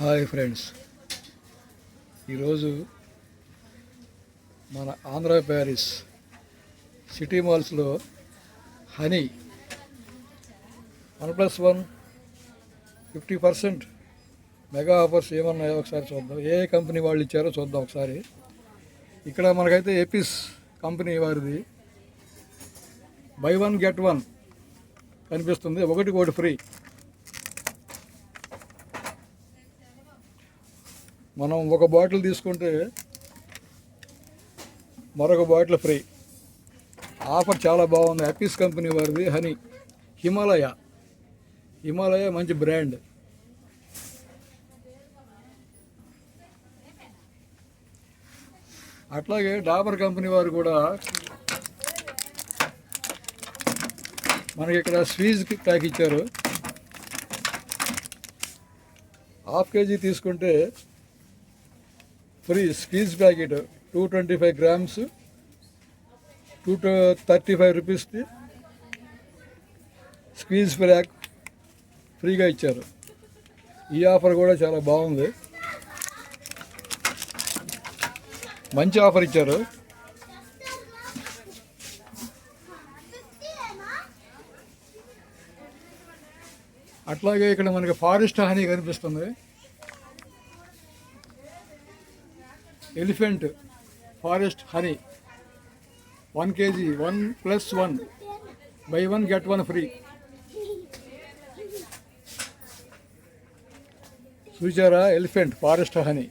Hi friends. ఈరోజు మన Andhra Paris city మాల్స్లో honey one plus one fifty percent mega offers ఏమన్నాయో ఒకసారి చూద్దాం. ఏ కంపెనీ వాళ్ళు ఇచ్చారో చూద్దాం ఒకసారి. ఇక్కడ మనకైతే ఏపీస్ కంపెనీ వారిది. బై వన్ గెట్ వన్ కనిపిస్తుంది. ఒకటి కోటి ఫ్రీ. మనం ఒక బాటిల్ తీసుకుంటే మరొక బాటిల్ ఫ్రీ. ఆఫర్ చాలా బాగుంది. హ్యాపీస్ కంపెనీ వారిది హనీ. హిమాలయ. హిమాలయ మంచి బ్రాండ్. అట్లాగే డాబర్ కంపెనీ వారు కూడా మనకి ఇక్కడ స్వీజ్ ప్యాక్ ఇచ్చారు. హాఫ్ కేజీ తీసుకుంటే free squeeze packet two twenty five grams two thirty five రూపీస్ది squeeze pack ఫ్రీగా ఇచ్చారు. ఈ ఆఫర్ కూడా చాలా బాగుంది. మంచి ఆఫర్ ఇచ్చారు. అట్లాగే ఇక్కడ మనకి ఫారెస్ట్ హనీ కనిపిస్తుంది. Elephant forest honey. One KG one plus one. Buy one get one free. చూచారా ఎలిఫెంట్ ఫారెస్ట్ హనీ.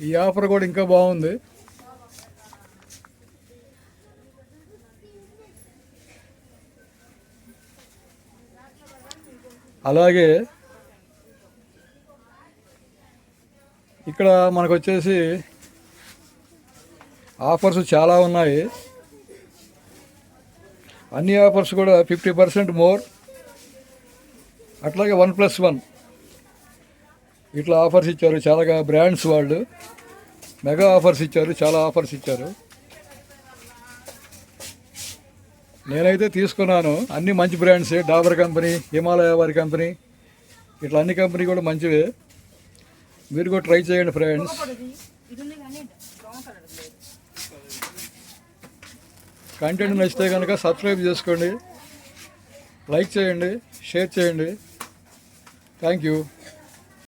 ఈ ఆఫర్ కూడా ఇంకా బాగుంది. అలాగే ఇక్కడ మనకు వచ్చేసి ఆఫర్స్ చాలా ఉన్నాయి. అన్ని ఆఫర్స్ కూడా ఫిఫ్టీ పర్సెంట్ మోర్. అట్లాగే వన్ ప్లస్ వన్. ఇట్లా ఆఫర్స్ ఇచ్చారు. చాలా బ్రాండ్స్ వాళ్ళు. మెగా ఆఫర్స్ ఇచ్చారు. చాలా ఆఫర్స్ ఇచ్చారు. నేనైతే తీసుకున్నాను. అన్ని మంచి బ్రాండ్సే. డాబర్ కంపెనీ హిమాలయ వారి కంపెనీ. ఇట్లా అన్ని కంపెనీ కూడా మంచివే. మీరు కూడా ట్రై చేయండి ఫ్రెండ్స్. కంటెంట్ నచ్చితే కనుక సబ్స్క్రైబ్ చేసుకోండి. లైక్ చేయండి షేర్ చేయండి. Thank you